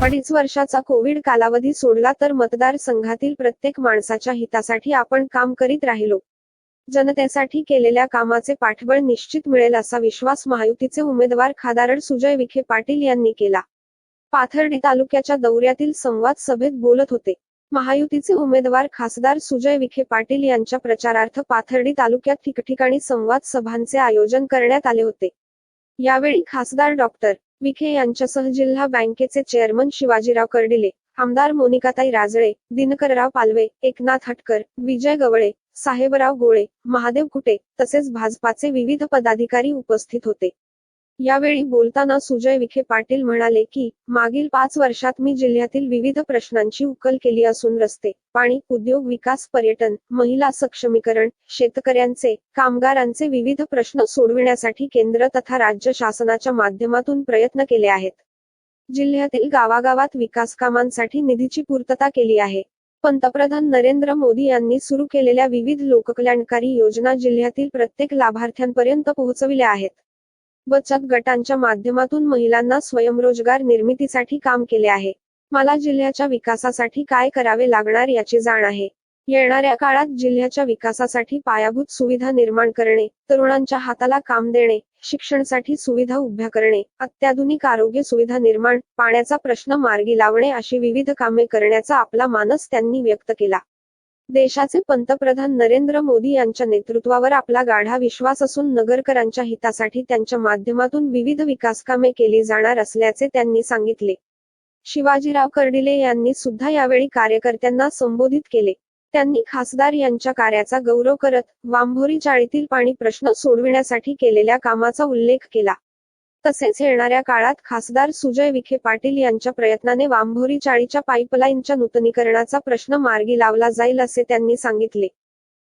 अडीच वर्षाचा कोविड कालावधी सोडला तर मतदारसंघातील प्रत्येक माणसाच्या हितासाठी आपण काम करीत राहिलो. जनतेसाठी केलेल्या कामाचे पाठबळ निश्चित मिळेल असा विश्वास महायुतीचे उमेदवार खादारड सुजय विखे पाटील यांनी केला. पाथर्डी तालुक्याच्या दौऱ्यातील संवाद सभेत बोलत होते. महायुतीचे उमेदवार खासदार सुजय विखे पाटील यांच्या प्रचारार्थ पाथर्डी तालुक्यात ठिकठिकाणी संवाद सभांचे आयोजन करण्यात आले होते. यावेळी खासदार डॉक्टर विखे यांच्यासह जिल्हा बँकेचे चेअरमन शिवाजीराव कर्डिले आमदार मोनिकाताई राजळे दिनकरराव पालवे एकनाथ हटकर विजय गवळे साहेबराव गोळे महादेव कुटे तसेच भाजपाचे विविध पदाधिकारी उपस्थित होते. यावेळी बोलताना सुजय विखे पाटील म्हणाले की मागील पाच वर्षात मी जिल्ह्यातील विविध प्रश्नांची उकल केली असून रस्ते पाणी उद्योग विकास पर्यटन महिला सक्षमीकरण शेतकऱ्यांचे कामगारांचे विविध प्रश्न सोडविण्यासाठी केंद्र तथा राज्य शासनाच्या माध्यमातून प्रयत्न केले आहेत. जिल्ह्यातील गावागावात विकास कामांसाठी निधीची पूर्तता केली आहे. पंतप्रधान नरेंद्र मोदी यांनी सुरू केलेल्या विविध लोककल्याणकारी योजना जिल्ह्यातील प्रत्येक लाभार्थ्यांपर्यंत पोहोचविल्या आहेत. बचत गटांच्या माध्यमातून महिलांना स्वयंरोजगार निर्मितीसाठी काम केले आहे. मला जिल्ह्याच्या विकासासाठी काय करावे लागणार याची जाण आहे. येणाऱ्या काळात जिल्ह्याच्या विकासासाठी पायाभूत सुविधा निर्माण करणे तरुणांच्या हाताला काम देणे शिक्षणासाठी सुविधा उभ्या करणे अत्याधुनिक आरोग्य सुविधा निर्माण पाण्याचा प्रश्न मार्गी लावणे अशी विविध कामे करण्याचा आपला मानस त्यांनी व्यक्त केला. देशाचे पंतप्रधान नरेंद्र मोदी यांच्या नेतृत्वावर आपला गाढा विश्वास असून नगरकरांच्या हितासाठी त्यांच्या माध्यमातून विविध विकासकामे केली जाणार असल्याचे त्यांनी सांगितले. शिवाजीराव कर्डिले यांनी सुद्धा यावेळी कार्यकर्त्यांना संबोधित केले. त्यांनी खासदार यांच्या कार्याचा गौरव करत वांभोरी चाळीतील पाणी प्रश्न सोडविण्यासाठी केलेल्या कामाचा उल्लेख केला. तसेच येणाऱ्या काळात खासदार सुजय विखे पाटील यांच्या प्रयत्नाने वांभोरी चाळीच्या पाईपलाईनच्या नूतनीकरणाचा प्रश्न मार्गी लावला जाईल असे त्यांनी सांगितले.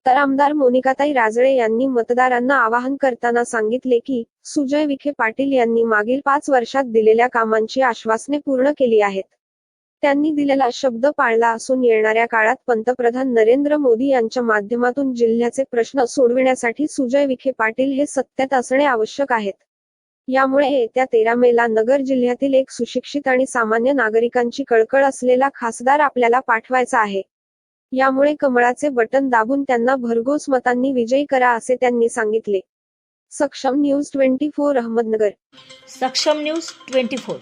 तर आमदार मोनिकाताई राजळे यांनी मतदारांना आवाहन करताना सांगितले की सुजय विखे पाटील यांनी मागील पाच वर्षात दिलेल्या कामांची आश्वासने पूर्ण केली आहेत. त्यांनी दिलेला शब्द पाळला असून येणाऱ्या काळात पंतप्रधान नरेंद्र मोदी यांच्या माध्यमातून जिल्ह्याचे प्रश्न सोडविण्यासाठी सुजय विखे पाटील हे सत्यात असणे आवश्यक आहेत. यामुळे येत्या तेरा मेला नगर जिल्ह्यातील एक सुशिक्षित आणि सामान्य नागरिकांची कळकळ असलेला खासदार आपल्याला पाठवायचा आहे. यामुळे कमळाचे बटन दाबून त्यांना भरघोस मतांनी विजयी करा असे त्यांनी सांगितले. सक्षम न्यूज ट्वेंटी फोर अहमदनगर. सक्षम न्यूज ट्वेंटी फोर.